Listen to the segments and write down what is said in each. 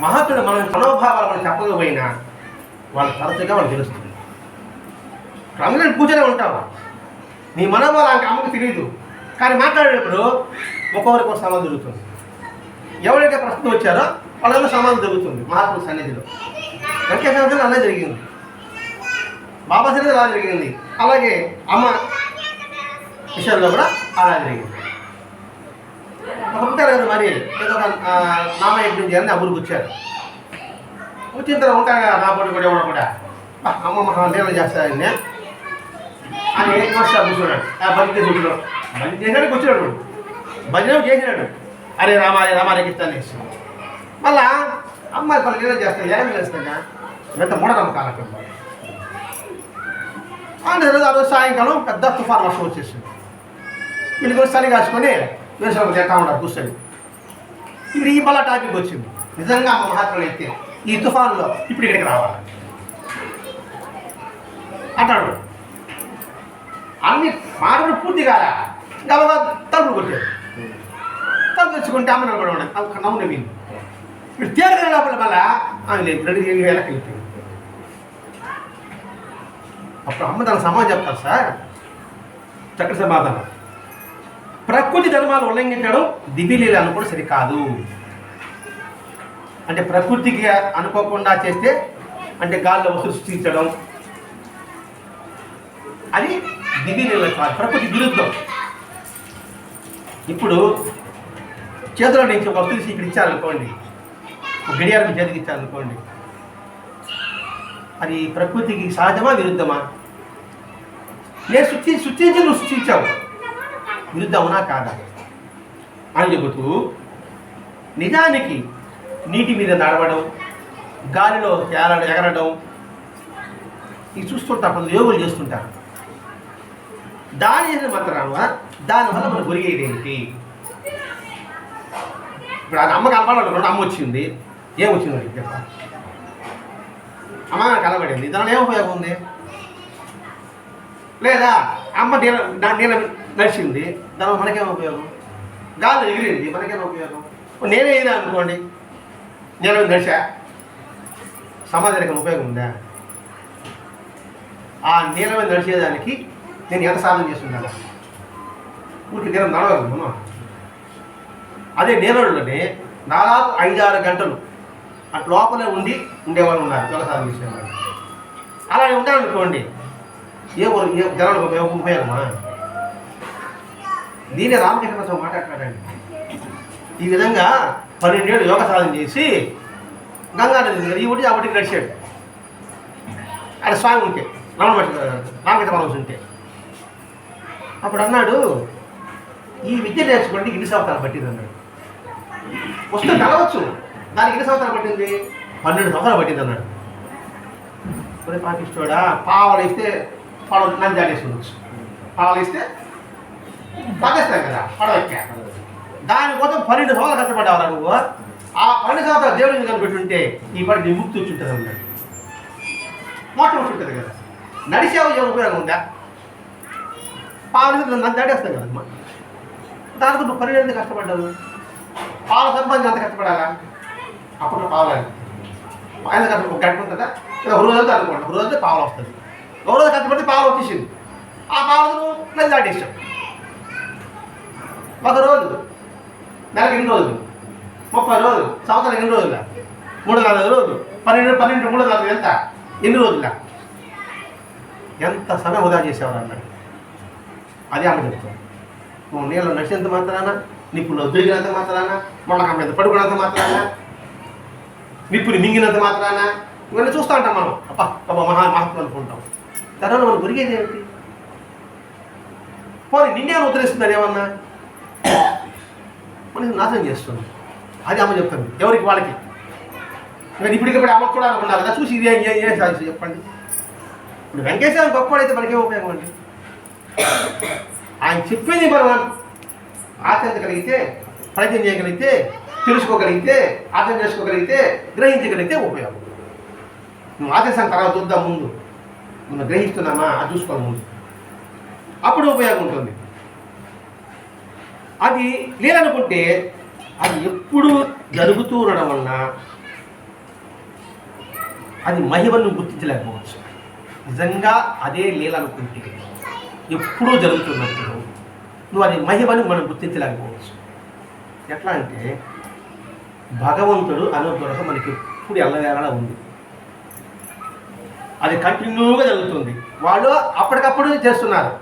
మహాత్ముడు మన మనోభావాలు మనం చెప్పకపోయినా వాళ్ళు తరచుగా వాళ్ళు తెలుస్తుంది. అందరం పూజనే ఉంటావా? నీ మనోభావాలు అమ్మకు తెలియదు కానీ మాట్లాడేటప్పుడు ఒక్కొక్కరికి ఒక సమాధానం జరుగుతుంది. ఎవరైతే ప్రశ్న వచ్చారో వాళ్ళలో సమాధానం జరుగుతుంది మహాత్ముడు సన్నిధిలో. వెంకటేశ్వర అలా జరిగింది. బాబా సన్నిధిలో అలా జరిగింది. అలాగే అమ్మ విషయంలో కూడా అలా జరిగింది. ఉంటారు కదా మరి. ఏదో ఒక నామయజ్ఞం చేయాలని అమ్ముడికి వచ్చారు. వచ్చిన తర్వాత ఉంటారు కదా నా కూడా ఎవడో కూడా. అమ్మ మహా నీళ్ళు చేస్తారని అని ఏం మాస్టర్ కూర్చున్నాడు. ఆ భజన చేసి కూర్చున్నాడు భజన చేసినాడు కూర్చున్నాడు భజన చేసినాడు. అరే రామ అరే రామ రేకిస్తాను మళ్ళా అమ్మాయి పలు నీళ్ళు చేస్తాయి ఏం చేస్తాగా ఎంత మూఢనమ్మకాలకు ఆ రోజు ఆ రోజు సాయంకాలం పెద్ద తుఫాన్ వర్షం వచ్చేసింది. వీళ్ళు కూడా చలి కాసుకొని వేసవికి తింటా ఉంటారు కూర్చొని. ఇప్పుడు ఈ మళ్ళా టాపిక్ వచ్చింది. నిజంగా మా మహాత్ములు అయితే ఈ తుఫాన్లో ఇప్పుడు ఇక్కడికి రావాలి. అంటాడు. అన్ని మాటలు పూర్తి కాదా గబగా తలుపులు కొట్టాడు తలుపు తెచ్చుకుంటే అమ్మ నిలబడవాడు నవ్వు నవ్వింది. ఇప్పుడు తేలిక లోపల మళ్ళా ఆమె లేదు రెండు ఏడు వేలకు వెళ్ళిపోయింది అప్పుడు అమ్మ తన సమాధానం చెప్తారు సార్ చక్కటి సమాధానం. ప్రకృతి ధర్మాలు ఉల్లంఘించడం దివిలీల అనుకోవడం సరికాదు. అంటే ప్రకృతికి అనుకోకుండా చేస్తే అంటే గాల్లో వస్తువు సృష్టించడం అది దివిలీల కాదు ప్రకృతి విరుద్ధం. ఇప్పుడు చేతిలో నుంచి ఒక వస్తువు ఇక్కడ ఇచ్చారనుకోండి ఒక గడియారం చేతికి ఇచ్చారనుకోండి అది ప్రకృతికి సహజమా విరుద్ధమా? నేను సృష్టి సృష్టించి నువ్వు సృష్టించావు. విరుద్ధమునా కాదా? అని చెబుతూ నిజానికి నీటి మీద నడవడం గాలిలో తేలడం ఎగరడం ఇది చూస్తుంటారు కొంత యోగులు చేస్తుంటారు దాని చేసిన మాత్రం దానివల్ల మనం గురిగేది ఏంటి ఇప్పుడు అది అమ్మ రెండు అమ్మ వచ్చింది. ఏం వచ్చింది చెప్పాలి అమ్మ కలబడింది దానివల్ల ఏం ఉపయోగం ఉంది? లేదా అమ్మ నీళ్ళ నీళ్ళ నడిచింది. దానివల్ల మనకేం ఉపయోగం? గాలి ఎగిరింది మనకేం ఉపయోగం? నేనే ఎగిరా అనుకోండి నేను నడిచా సమాజానికి ఉపయోగం ఉందా? ఆ నీళ్ళ మీద నడిచేదానికి నేను ఎంత సాధన చేస్తున్నాను? ఊరికి నేను నడవగలను మనం. అదే నీళ్ళలోనే దాదాపు ఐదారు గంటలు అటు లోపలే ఉండి ఉండేవాళ్ళు ఉన్నారు యోగ సాధన చేసేవాళ్ళు. అలా ఉండాలనుకోండి ఏ ఏ జనాలకు ఉపయోగం ఉపయోగమా? నేనే రామకృష్ణ మాట్లాడతాడండి ఈ విధంగా పన్నెండేళ్ళు యోగ సాధన చేసి గంగానది దగ్గర ఈ ఒకటి ఆ ఒకటి నడిచాడు. ఆయన స్వామి ఉంటే రమణ రామకృష్ణ పరమహంస ఉంటే. అప్పుడు అన్నాడు ఈ విద్య నేర్చుకోండి ఇన్ని సంవత్సరాలు పట్టింది అన్నాడు. వస్తే కలవచ్చు దానికి ఎన్ని సంవత్సరాలు పట్టింది? పన్నెండు సంవత్సరాలు పట్టింది అన్నాడు. మరి పాకిస్తోడా పావలు ఇస్తే పడవ నన్ను జాడేసి ఉండొచ్చు. పావలు ఇస్తే తాగేస్తాం కదా పడవ దానికోసం పన్నెండు సంవత్సరాలు కష్టపడ్డావరా నువ్వు. ఆ పన్నెండు సంవత్సరాలు దేవుడిని కనిపెట్టుంటే ఈ పడి నీ ముక్తి వచ్చి ఉంటుంది అన్నాడు. మోట ఉంటుంది కదా. నడిచేవు ఏ ఉపయోగం ఉందా? పాలు నన్ను దాటేస్తాం కదమ్మా దానికి నువ్వు పన్నెండు ఎందుకు కష్టపడ్డావు? పాల సంబంధించి అంత కష్టపడాలా? అప్పుడు పావాలి ఆయన కష్టపడి ఒక గంట ఉంటుందా? లేదా ఒక రోజు అనుకోండి ఒక రోజు పావులు వస్తుంది. ఒక రోజు కష్టపడితే పావులు వచ్చేసింది. ఆ పావులు నన్ను నది దాటేసావు. ఒక రోజు నెలకి ఎన్ని రోజులు? ముప్పై రోజులు. సంవత్సరానికి ఎన్ని రోజుల? మూడు నాలుగు రోజులు. పన్నెండు పన్నెండు మూడు నాలుగు ఎంత? ఎన్ని రోజుల? ఎంత సమయం వృధా చేసేవారు అన్నాడు. అదే ఆమె చెప్తాను నువ్వు నీళ్ళు నడిచినంత మాత్రాన నిప్పులు దొరికినంత మాత్రాన మొన్న మీద పడుకున్నంత మాత్రాన నిప్పుని మింగినంత మాత్రాన ఇవన్నీ చూస్తూ ఉంటాం మనం. అప్ప అబ్బా మహా మహాత్మ అనుకుంటాం. తర్వాత మనం గురిగేది ఏమిటి? పోనీ నిన్నే ఉద్ధరిస్తుందని ఏమన్నా? మనకి నాశనం చేస్తుంది. అది అమ్మ చెప్తుంది. ఎవరికి? వాళ్ళకి. మరి ఇప్పటికిప్పుడు అమ్మ కూడా అనుకున్నారు కదా చూసి ఇది ఏం ఏం ఏం చెప్పండి. ఇప్పుడు వెంకటేశ్వర గొప్పవాడైతే మనకే ఉపయోగం అండి? ఆయన చెప్పింది మనం ఆచరించగలిగితే ప్రయత్నం చేయగలిగితే తెలుసుకోగలిగితే అర్థం చేసుకోగలిగితే గ్రహించగలిగితే ఉపయోగం. నువ్వు ఆదేశం తర్వాత చూద్దాం ముందు. మనం గ్రహిస్తున్నామా? అది చూసుకోవాలి ముందు. అప్పుడు ఉపయోగం ఉంటుంది. అది లేదనుకుంటే అది ఎప్పుడు జరుగుతూ ఉండడం వలన అది మహిమను గుర్తించలేకపోవచ్చు. నిజంగా అదే లేదనుకుంటే ఎప్పుడూ జరుగుతున్నప్పుడు నువ్వు అది మహిమని మనం గుర్తించలేకపోవచ్చు. ఎట్లా అంటే భగవంతుడు అనుగ్రహం మనకి ఎప్పుడు ఎల్లవేళలా ఉంది. అది కంటిన్యూగా జరుగుతుంది. వాళ్ళు అప్పటికప్పుడు చేస్తున్నారు.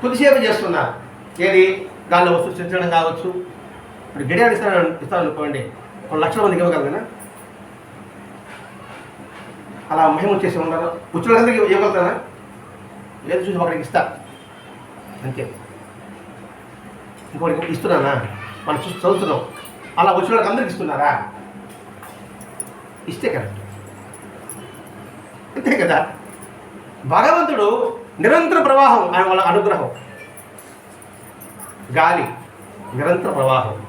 కొద్దిసేపు చేస్తున్నారు. ఏది? గాల్లో వస్తు సృష్టించడం కావచ్చు. ఇప్పుడు గడియాలు ఇస్తాను ఇస్తాను అనుకోండి కొన్ని లక్షల మందికి ఇవ్వగలనా అలా మహిమ చేసి ఉన్నారు ఉచ్చులందరికీ ఇవ్వగలుగుతానా ఏది చూసి ఒకరికి ఇస్తా. అంతే. ఇంకోటికి ఇస్తున్నానా? మనం చూసి చదువుతున్నాం. అలా వచ్చిన వాళ్ళకి అందరికి ఇస్తున్నారా? ఇస్తే కరెక్ట్ అంతే కదా. భగవంతుడు నిరంతర ప్రవాహం ఆయన వాళ్ళ అనుగ్రహం. గాలి నిరంతర ప్రవాహం.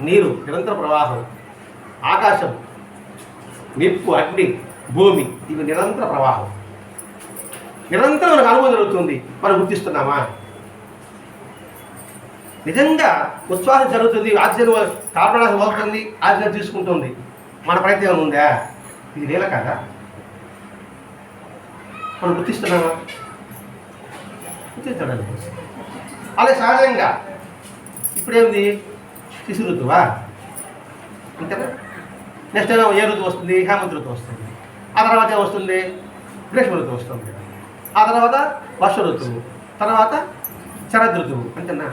నీరు నిరంతర ప్రవాహం. ఆకాశం నిప్పు అగ్ని భూమి ఇవి నిరంతర ప్రవాహం. నిరంతరం మనకు అనుభవం జరుగుతుంది. మనం గుర్తిస్తున్నామా? నిజంగా ఉత్సాహం జరుగుతుంది ఆక్సిజన్ కార్బన్ డైఆక్సైడ్ వదులుతుంది ఆక్సిజన్ తీసుకుంటుంది. మన ప్రయత్నం ఏమైనా ఉందా? ఇది నేల కదా? మనం గుర్తిస్తున్నామా? గుర్తించడానికి అలా సహజంగా. ఇప్పుడేంది? శిశు ఋతువా? అంతేనా నెక్స్ట్ ఏమో ఏ ఋతువు వస్తుంది? హేమంత్ ఋతువు వస్తుంది. ఆ తర్వాత ఏం వస్తుంది? గ్రీష్మ ఋతువు వస్తుంది. ఆ తర్వాత వర్ష ఋతువు. తర్వాత శరద్ ఋతువు. అంతేనా?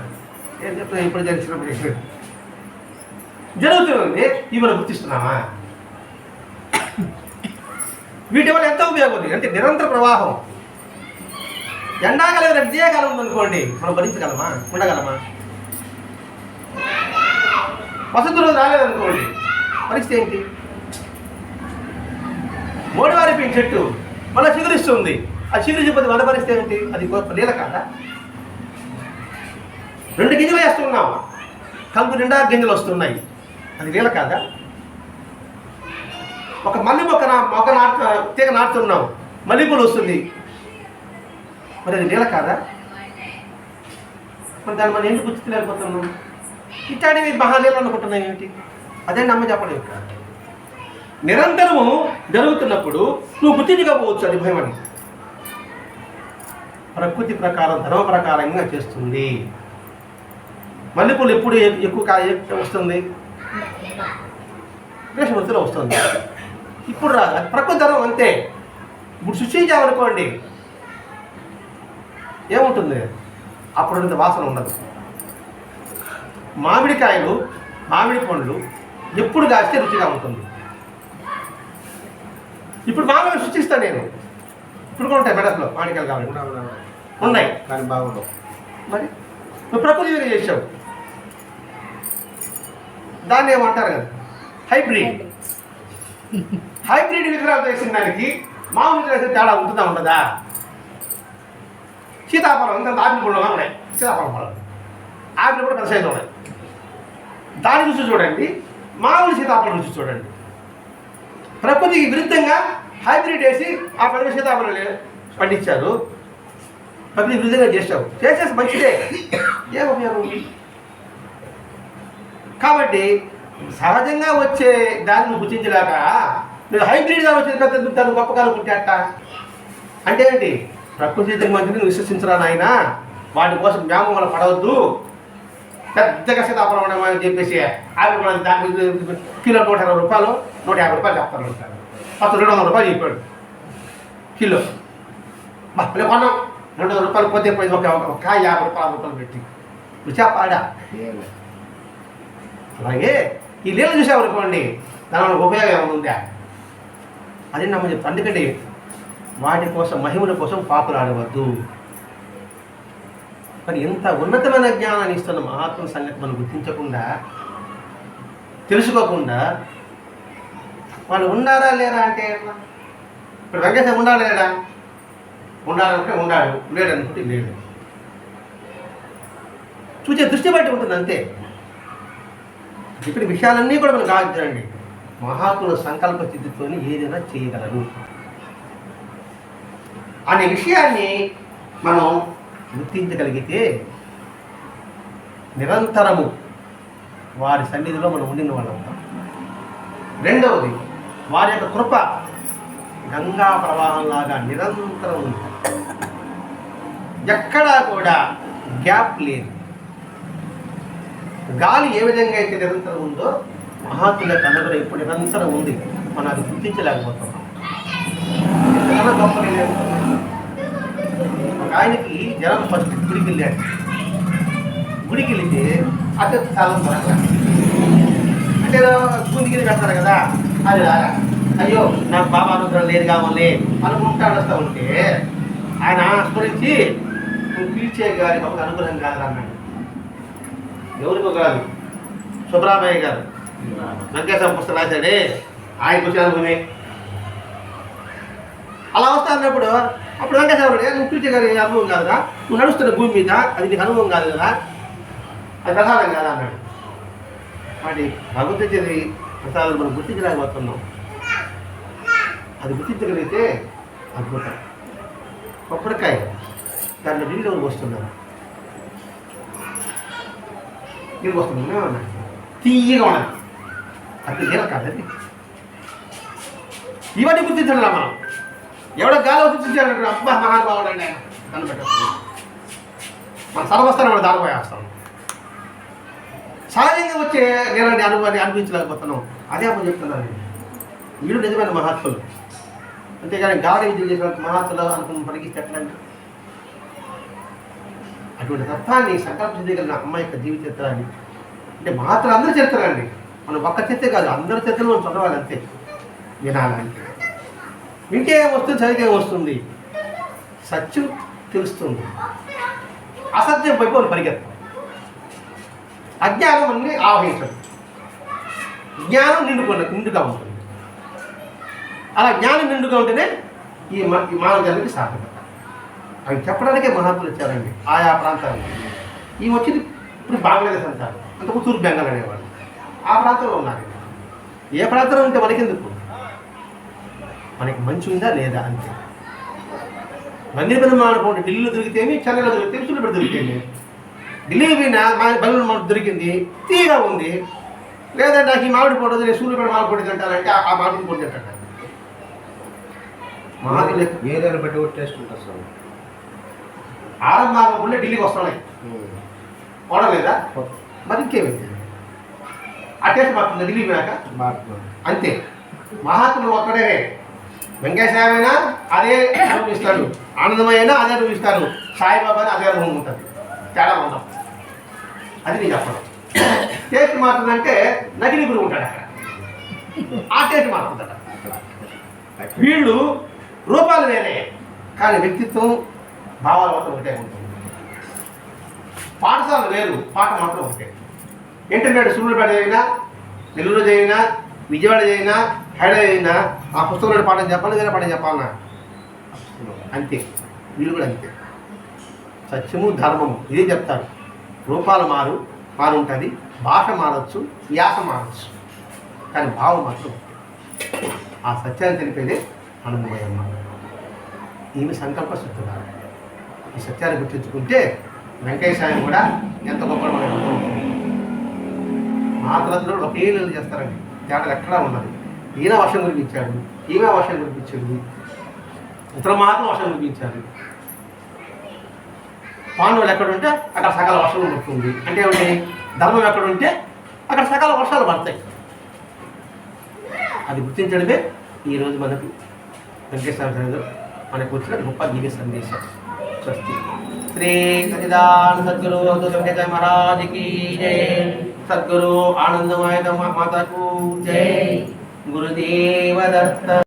ఏం చెప్తున్నా ఇప్పుడు జరిగినప్పుడు జరుగుతుంది. ఇవి మనం గుర్తిస్తున్నామా? వీటి వల్ల ఎంత ఉపయోగం ఉంది. అంటే నిరంతర ప్రవాహం. ఎండాకాలం విజయకాలం ఉందనుకోండి మనం భరించగలమా? ఉండగలమా? వసంత రోజు రాలేదనుకోండి పరిస్థితి ఏంటి? మోడవారిపోయిన చెట్టు మళ్ళీ చిగురిస్తుంది. ఆ చిగురించిపోతే వల్ల పరిస్థితి ఏంటి? అది గొప్ప నీళ్ళ కాదా రెండు గింజలు వేస్తున్నాం. కంపు నిండా గింజలు వస్తున్నాయి. అది నీళ్ళ కాదా ఒక మల్లి మొక్క నా మొక్క నాటు తీగ నాటుతున్నాం. మల్లెపూలు వస్తుంది. మరి అది నీళ్ళ కాదా? మరి దాన్ని మనం ఎందుకు గుర్తించలేకపోతున్నాం ఇట్లాంటివి మహానీళ్ళు అనుకుంటున్నాం ఏమిటి అదే నమ్మ చెప్పలేదు నిరంతరము జరుగుతున్నప్పుడు నువ్వు గుర్తించకపోవచ్చు అది భయం అని. ప్రకృతి ప్రకారం ధర్మ ప్రకారంగా చేస్తుంది. మల్లెపూలు ఎప్పుడు ఎక్కువ కాయ వస్తుంది? గ్రీష్మ వృత్తిలో వస్తుంది. ఇప్పుడు రాదు. ప్రకృతి ధర్మం అంతే. ఇప్పుడు సృష్టించామనుకోండి ఏముంటుంది? అప్పుడు ఇంత వాసన ఉండదు. మామిడికాయలు మామిడి పండ్లు ఎప్పుడు కాస్తే రుచిగా ఉంటుంది. ఇప్పుడు మామిడి సృష్టిస్తాను నేను. ఇప్పుడు కూడా ఉంటాయి మెడస్లో మామిడికాయలు కావాలి ఉన్నాయి. కానీ బాగుండవు. మరి? నువ్వు ప్రకృతి వేరే చేసావు. దాన్ని ఏమంటారు కదా? హైబ్రిడ్. హైబ్రిడ్. విగ్రహాలు చేసిన దానికి మామూలు చేసిన తేడా ఉంటుందా ఉండదా? సీతాఫలం ఇంకా ఆపిల్ పళ్ళు ఉన్నాయి సీతాఫలం పళ్ళు ఆపిల్ కూడా పెద్ద సైజు ఉన్నాయి దాని రుచి చూడండి. మామూలు సీతాఫలం రుచి చూడండి. ప్రకృతికి విరుద్ధంగా హైబ్రిడ్ వేసి ఆ పెద్ద సీతాఫలం పండించారు. ప్రకృతి విరుద్ధంగా చేసావు చేసేసి మంచిదే. ఏ ఉపయోగం? కాబట్టి సహజంగా వచ్చే దాన్ని నువ్వు గుర్తించలేక నువ్వు హైబ్రిడ్గా వచ్చే పెద్ద దాన్ని గొప్పగా అనుకుంటే అంటే ఏంటి? ప్రకృతి సిద్ధంగా మంచిది విశ్వసించరా నాయన? వాటి కోసం మేము మనం పడవద్దు. పెద్దగా సీతాఫలం అని చెప్పేసి ఆవిడ మన దాని కిలో నూట ఇరవై రూపాయలు నూట యాభై రూపాయలు చెప్తాను అంటారు పత్తు రెండు వందల రూపాయలు చెప్పాడు. కిలో. మళ్ళీ రేపు కొన్నాం. రెండు వందల రూపాయలు పోతే పోయింది. ఒక ఒక యాభై రూపాయలు రూపాయలు పెట్టి. రుచా పాడా? అలాగే ఈ నీళ్ళు చూసామనుకోండి దానివల్ల ఉపయోగం ఏమైనా ఉందా? అది నమ్మ చెప్తాను ఎందుకంటే వాటి కోసం మహిమల కోసం పాపులాడవద్దు. మరి ఎంత ఉన్నతమైన జ్ఞానాన్ని ఇస్తున్న మహాత్మ సంగతి మనం గుర్తించకుండా తెలుసుకోకుండా వాళ్ళు ఉండారా లేరా అంటే ఇప్పుడు వెంకటేశ్వర ఉండాలి లేడా? ఉండాలంటే ఉండాడు లేడనుకుంటే లేడు. చూసే దృష్టి బట్టి ఉంటుంది అంతే. ఇప్పుడు విషయాలన్నీ కూడా మనం గావించండి. మహాత్ముల సంకల్ప స్థితితో ఏదైనా చేయగలరు. అనే విషయాన్ని మనం గుర్తించగలిగితే నిరంతరము వారి సన్నిధిలో మనం ఉండిన వాళ్ళం రెండవది వారి యొక్క కృప గంగా ప్రవాహంలాగా నిరంతరం ఉంది ఎక్కడా కూడా గ్యాప్ లేదు. గాలి ఏ విధంగా అయితే నిరంతరం ఉందో మహాత్ముల కనుగొన ఇప్పుడు నిరంతరం ఉంది. మనం అది గుర్తించలేకపోతున్నాం. జనం ఫస్ట్ గుడికి వెళ్ళాడు గుడికి వెళితే అక్కడ స్థలం దొరకల అంటే గుండికి పెడతారు కదా అది రారా? అయ్యో నాకు బాబా అనుగ్రహం లేదు కావాలి అనుకుంటా వస్తూ ఉంటే ఆయన స్మరించి నువ్వు పిలిచే గారి బాబు అనుగ్రహం కాదు అన్నాడు. ఎవరికో కాదు? సుబ్రహ్మయ్య గారు. వెంకటేశ్వర పుస్తకం రాశాడే. ఆయన కూర్చొని అనుకునే అలా వస్తా అన్నప్పుడు అప్పుడు వెంకటేశ్వరుడు నువ్వు పిలిచే గారి అనుభవం కాదురా నువ్వు నడుస్తున్న భూమి మీద అది నీకు అనుభవం కాదు కదా. అది ప్రసాదం కాదా అన్నాడు. వాటి భగవద్గీత ప్రసాదం మనం గుర్తించలేకపోతున్నాం. అది గుర్తించగలిగితే అద్భుతం. కొబ్బరికాయ దాంట్లో నీళ్ళు ఎవరు వస్తున్నారు నీళ్ళు వస్తున్నా తీయగా ఉన్నది. అది నీళ్ళ కాదండి ఇవన్నీ గుర్తించాలి మనం. ఎవడో గాలి గుర్తించాడు అబ్బా మహానుభావుడు అండి ఆయన మన సర్వస్థానం మనం దారిపోయేస్తాం సహజంగా వచ్చే నేనండి అనుభవాన్ని అనిపించలేకపోతున్నాం అదే అప్పుడు చెప్తున్నాను నేను. వీళ్ళు నిజమైన మహాత్ములు. అంతేగాని గాలి విద్య చేసిన మహాత్ములు అనుకున్న పనికి ఎట్లండి అటువంటి తత్వాన్ని సంకల్పించగలిగిన అమ్మాయి యొక్క జీవిత చిత్రాన్ని అంటే మహాత్ములు అందరూ చెప్తారండి మనం ఒక్క చెత్తే కాదు అందరి చెత్తలు మనం చదవాలి అంతే. వినాలంటే వింటే వస్తుంది చదివితే వస్తుంది. సత్యం తెలుస్తుంది. అసత్యం వైపు పరిగెత్తాం. అజ్ఞానం అన్ని ఆవహించదు. జ్ఞానం నిండుకున్న నిండుగా ఉంటుంది. అలా జ్ఞానం నిండుగా ఉంటేనే ఈ మానవ జన్మకి సార్థకత అవి చెప్పడానికే మహాత్ములు వచ్చారండి ఆయా ప్రాంతాలు. ఈ వచ్చింది ఇప్పుడు బంగ్లాదేశ్ అంటారు. అంతకు తూర్పు బెంగాల్ అనేవాళ్ళు. ఆ ప్రాంతంలో ఉన్నారు. ఏ ప్రాంతంలో ఉంటే మనకెందుకు మనకి మంచి ఉందా లేదా అంతే మందిర పని మానుకోండి ఢిల్లీలో దొరికితేమి చెన్నైలో దొరికితే సూర్యపేట దొరికితేమి? ఢిల్లీ బెంగళూరు మనకు దొరికింది తీగా ఉంది. లేదంటే నాకు ఈ మామిడి పొడి నేను సూర్యపేట మామిడి పొడి తింటానంటే ఆ మామిడి పొడి తింటాను మామిడి ఏరియాని బట్టి కూడా టేస్ట్ ఉంటుంది సార్. ఆరంభంగా ఉండే ఢిల్లీకి వస్తున్నాయి పోవడం మరి ఇంకేమైంది? ఆ టేస్ట్ మారుతుంది ఢిల్లీ పోయాక? అంతే. మహాత్ముడు ఒక్కడే వెంకటేశ్వరైనా అదే అనుభవిస్తాడు ఆనందమైనా అదే అనుభవిస్తాడు సాయిబాబాని అదే అనుభవం ఉంటుంది తేడా ఉండవు అది నేను చెప్పడం టేస్ట్ మారుతుందంటే నకిలీ గురువు ఉంటాడు అక్కడ. ఆ టేస్ట్ మారుతుందట. వీళ్ళు రూపాలు వేరే కానీ వ్యక్తిత్వం భావాలు మాత్రం ఒకటే ఉంటుంది. పాఠశాల వేరు పాట మాత్రం ఒకటే. ఇంటర్మీడియట్ సూర్యుపేట చదివినా నెల్లూరు చదివినా విజయవాడ చదివినా హైదరాబాద్ చదివినా ఆ పుస్తకంలో పాఠం చెప్పాలి వేరే పాఠం చెప్పాలన్నా. అంతే. వీళ్ళు కూడా అంతే. సత్యము ధర్మము ఇదే చెప్తారు. రూపాలు మారు మారుంటుంది. భాష మారచ్చు యాస మారచ్చు. కానీ భావం మాత్రం ఆ సత్యాన్ని తెలిపేదే ఆనందమయ్యమ్మ ఈమె సంకల్ప శుద్ధురాలు ఈ సత్యాన్ని గుర్తించుకుంటే వెంకయ్య స్వామి కూడా ఎంత గొప్ప మనకు ఒకే చేస్తారండి. తేడా ఎక్కడా ఉన్నది ఈయన వర్షం కురిపించాడు ఈమె వర్షం కురిపించింది ఇతర మాత్రం వర్షం కురిపించాడు పాండవులు ఎక్కడుంటే అక్కడ సకాల వర్షం ఉంటుంది అంటే ఏమిటి? ధర్మం ఎక్కడుంటే అక్కడ సకాల వర్షాలు పడతాయి. అది గుర్తించడమే ఈరోజు మనకు వెంకటేశ్వర మనకు వచ్చిన గొప్ప దివ్య సందేశం. స్వస్తి. శ్రీ సచిదాన సద్గురు వెంకటేశ్వర మహారాజుకి జై. సద్గురు ఆనందమాయ మాతకు జై. గురుదేవ దత్త